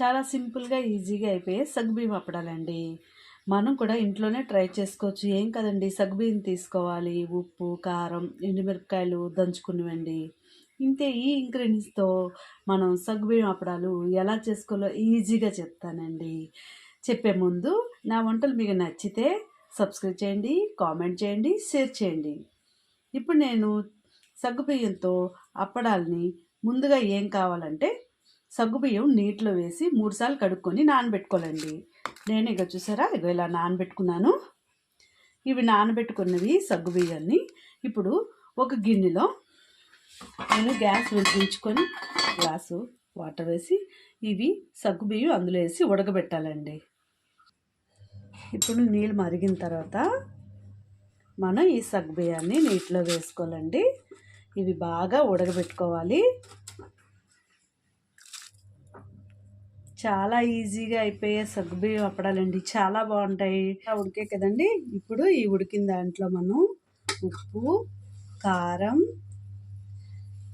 చాలా సింపుల్గా ఈజీగా అయిపోయే సగ్గుబియ్యం అప్పడాలండి. మనం కూడా ఇంట్లోనే ట్రై చేసుకోవచ్చు. ఏం కదండి సగ్గుబియ్యం తీసుకోవాలి. ఉప్పు కారం ఎండుమిరపకాయలు దంచుకునివ్వండి ఇంతే ఈ ఇంగ్రీడియంట్స్తో మనం సగ్గుబియ్యం అప్పడాలు ఎలా చేసుకోవాలో ఈజీగా చెప్తానండి. చెప్పే ముందు నా వంటలు మీకు నచ్చితే సబ్స్క్రైబ్ చేయండి కామెంట్ చేయండి షేర్ చేయండి. ఇప్పుడు నేను సగ్గుబియ్యంతో అప్పడాలని ముందుగా ఏం కావాలంటే సగ్గుబియ్యం నీటిలో వేసి మూడుసార్లు కడుక్కొని నానబెట్టుకోవాలండి. నేను ఇక చూసారా? ఇక ఇలా నానబెట్టుకున్నాను. ఇవి నానబెట్టుకున్నవి సగ్గుబియ్యాన్ని ఇప్పుడు ఒక గిన్నెలో నేను గ్యాస్ వెలిగించుకొని గ్లాసు వాటర్ వేసి ఇవి సగ్గుబియ్యం అందులో వేసి ఉడకబెట్టాలండి. ఇప్పుడు నీళ్ళు మరిగిన తర్వాత మనం ఈ సగ్గుబియ్యాన్ని నీటిలో వేసుకోవాలండి. ఇవి బాగా ఉడకబెట్టుకోవాలి. చాలా ఈజీగా అయిపోయే సగ్గుబియ్యం అప్పడాలండి. చాలా బాగుంటాయి. ఉడికే కదండి? ఇప్పుడు ఈ ఉడికిన దాంట్లో మనం ఉప్పు కారం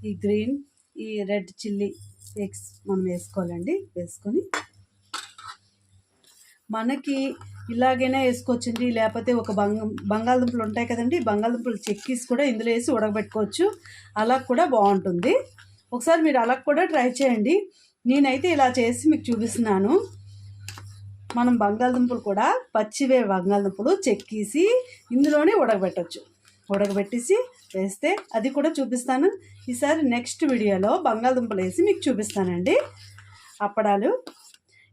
ఈ గ్రీన్ ఈ రెడ్ చిల్లీ ఎగ్స్ మనం వేసుకోవాలండి. వేసుకొని మనకి ఇలాగైనా వేసుకోవచ్చండి. లేకపోతే ఒక బంగ బంగాళదుంపలు ఉంటాయి కదండి. బంగాళదుంపలు చెక్కీస్ కూడా ఇందులో వేసి ఉడకబెట్టుకోవచ్చు. అలా కూడా బాగుంటుంది. ఒకసారి మీరు అలా కూడా ట్రై చేయండి. నేనైతే ఇలా చేసి మీకు చూపిస్తున్నాను. మనం బంగాళదుంపలు కూడా పచ్చివే బంగాళదుంపలు చెక్కేసి ఇందులోనే ఉడకబెట్టచ్చు. ఉడకబెట్టేసి వేస్తే అది కూడా చూపిస్తాను. ఈసారి నెక్స్ట్ వీడియోలో బంగాళదుంపలు వేసి మీకు చూపిస్తానండి. అప్పడాలు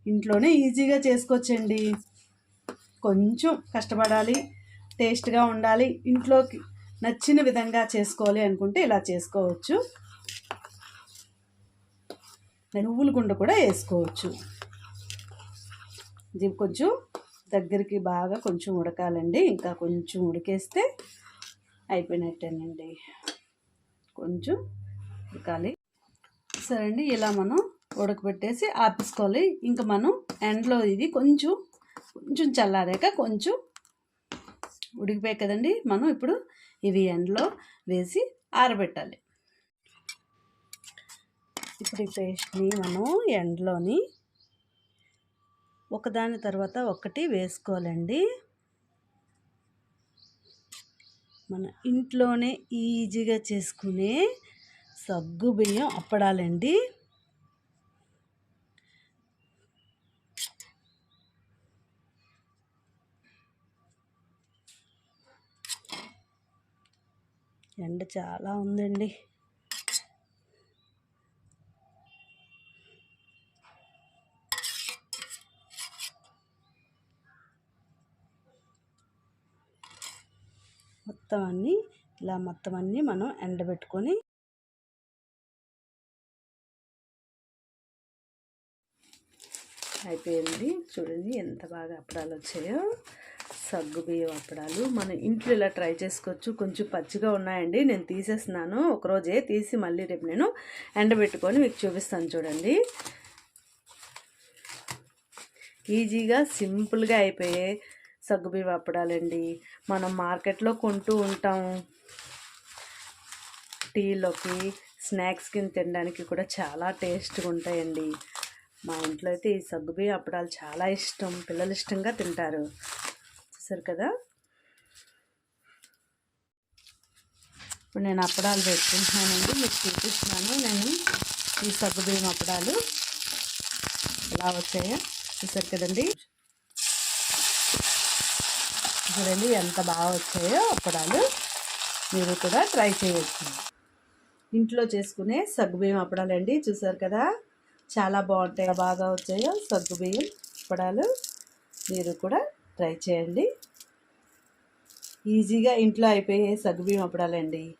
ఇంట్లోనే ఈజీగా చేసుకోవచ్చండి. కొంచెం కష్టపడాలి టేస్ట్గా ఉండాలి ఇంట్లోకి నచ్చిన విధంగా చేసుకోవాలి అనుకుంటే ఇలా చేసుకోవచ్చు. నువ్వుల గుండ కూడా వేసుకోవచ్చు. ఇది కొంచెం దగ్గరికి బాగా కొంచెం ఉడకాలండి. ఇంకా కొంచెం ఉడికేస్తే అయిపోయినట్టేనండి. కొంచెం ఉడకాలి. సరే అండి ఇలా మనం ఉడకబెట్టేసి ఆపేసుకోవాలి. ఇంకా మనం ఎండలో ఇది కొంచెం కొంచెం చల్లారాక కొంచెం ఉడికిపోయాయి కదండి. మనం ఇప్పుడు ఇవి ఎండలో వేసి ఆరబెట్టాలి. ఇప్పుడు ఈ పేస్ట్ని మనం ఎండలోని ఒకదాని తర్వాత ఒకటి వేసుకోవాలండి. మన ఇంట్లోనే ఈజీగా చేసుకునే సగ్గు బియ్యం అప్పడాలండి. ఎండ చాలా ఉందండి. మొత్తం అన్నీ ఇలా మొత్తం అన్నీ మనం ఎండబెట్టుకొని అయిపోయింది. చూడండి ఎంత బాగా అప్పడాలు వచ్చాయో. సగ్గు బియ్యం అప్పడాలు. మన ఇంట్లో ఇలా ట్రై చేసుకోవచ్చు. కొంచెం పచ్చిగా ఉన్నాయండి. నేను తీసేస్తున్నాను. ఒకరోజే తీసి మళ్ళీ రేపు నేను ఎండబెట్టుకొని మీకు చూపిస్తాను చూడండి. ఈజీగా సింపుల్గా అయిపోయే సగ్గుబియ్యం అప్పడాలండి. మనం మార్కెట్లో కొంటూ ఉంటాం. టీలోకి స్నాక్స్ కింద తినడానికి కూడా చాలా టేస్ట్గా ఉంటాయండి. మా ఇంట్లో అయితే ఈ సగ్గుబియ్యం అప్పడాలు చాలా ఇష్టం. పిల్లలు ఇష్టంగా తింటారు. చూసారు కదా? ఇప్పుడు నేను అప్పడాలు పెట్టుకుంటున్నానండి. మీకు చూపిస్తున్నాను. నేను ఈ సగ్గుబియ్యం అప్పడాలు ఎలా వచ్చాయో. చూసారు కదండి? చూడండి ఎంత బాగా వచ్చాయో అప్పడాలు మీరు కూడా ట్రై చేయొచ్చు. ఇంట్లో చేసుకునే సగ్గుబియ్యం అప్పడాలండి చూసారు కదా? చాలా బాగుంటాయి బాగా వచ్చాయో సగ్గుబియ్యం అప్పడాలు మీరు కూడా ట్రై చేయండి. ఈజీగా ఇంట్లో అయిపోయే సగ్గుబియ్యం అప్పడాలండి.